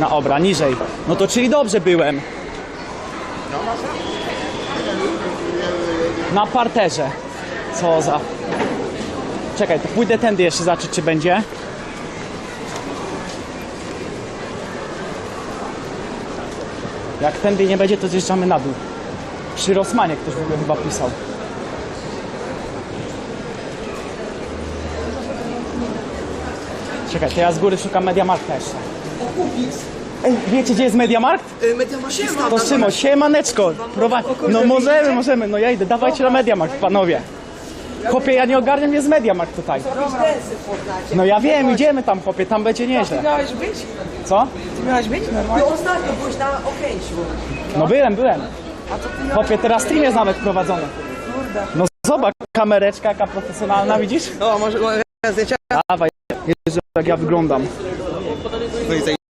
Na obra, niżej. No to czyli dobrze byłem. Na parterze. Co za... Czekaj, to pójdę tędy jeszcze zobaczyć, czy będzie. Jak tędy nie będzie, to zjeżdżamy na dół. Przy Rosmanie ktoś w ogóle chyba pisał. Czekaj, to ja z góry szukam Mediamarkta jeszcze. Ej, wiecie gdzie jest Mediamarkt? To Szymo, siemaneczko. Prowa- no możemy, możemy, no ja idę, dawajcie na Mediamarkt, panowie. Chłopie, ja nie ogarniam, jest Mediamarkt tutaj. No ja wiem, idziemy tam, chłopie, tam będzie nieźle. Miałeś być? Co? Ty miałeś być normalnie? Ty ostatnio byłeś na Okęciu. No byłem, byłem. Chłopie, teraz stream jest nawet prowadzony. Kurde. No zobacz, kamereczka jaka profesjonalna, widzisz? O, może może zdjęcia? Dawaj, Jezu, jak ja wyglądam. No i